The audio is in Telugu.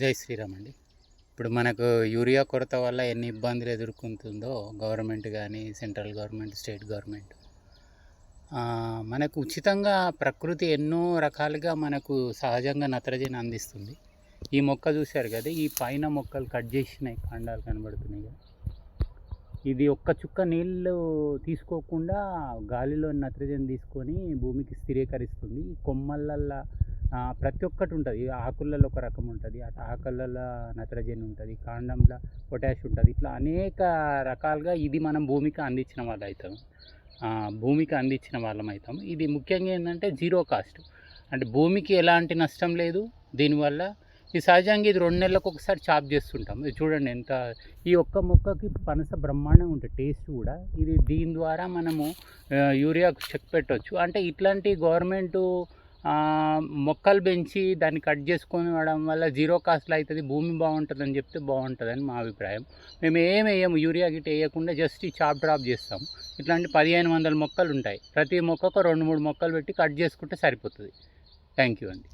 జై శ్రీరామ్ అండి. ఇప్పుడు మనకు యూరియా కొరత వల్ల ఎన్ని ఇబ్బందులు ఎదుర్కొంటుందో గవర్నమెంట్ కానీ సెంట్రల్ గవర్నమెంట్ స్టేట్ గవర్నమెంట్. మనకు ఉచితంగా ప్రకృతి ఎన్నో రకాలుగా మనకు సహజంగా నత్రజని అందిస్తుంది. ఈ మొక్క చూశారు కదా ఈ పైన మొక్కలు కట్ చేసినాయి కాండాలు కనబడుతున్నాయి కదా. ఇది ఒక్క చుక్క నీళ్ళు తీసుకోకుండా గాలిలో నత్రజని తీసుకొని భూమికి స్థిరీకరిస్తుంది. కొమ్మలల్లా కొమ్మలల్లో ప్రతి ఒక్కటి ఉంటుంది. ఆకులలో ఒక రకం ఉంటుంది అటు ఆకులలో నత్రజని ఉంటుంది కాండంలో పొటాష్ ఉంటుంది. ఇట్లా అనేక రకాలుగా ఇది మనం భూమికి అందించిన వాళ్ళు అవుతాం భూమికి అందించిన వాళ్ళం అవుతాం ఇది ముఖ్యంగా ఏంటంటే జీరో కాస్ట్. అంటే భూమికి ఎలాంటి నష్టం లేదు. దీనివల్ల ఈ సహజంగా ఇది రెండు నెలలకు ఒకసారి చాప్ చేస్తుంటాం. ఇది చూడండి ఎంత ఈ ఒక్క మొక్కకి పనస బ్రహ్మాండంగా ఉంటుంది టేస్ట్ కూడా ఇది దీని ద్వారా మనము యూరియాకు చెక్ పెట్టవచ్చు అంటే ఇట్లాంటి గవర్నమెంటు మొక్కలు పెంచి దాన్ని కట్ చేసుకొని వాడడం వల్ల జీరో కాస్ట్లో అవుతుంది భూమి బాగుంటుందని చెప్తే బాగుంటుందని మా అభిప్రాయం. మేము ఏం వేయము యూరియా గిట్ వేయకుండా జస్ట్ ఈ చాప్ డ్రాప్ చేస్తాం. ఇట్లాంటి పదిహేను వందల మొక్కలు ఉంటాయి. ప్రతి మొక్కకు రెండు మూడు మొక్కలు పెట్టి కట్ చేసుకుంటే సరిపోతుంది. థ్యాంక్ యూ అండి.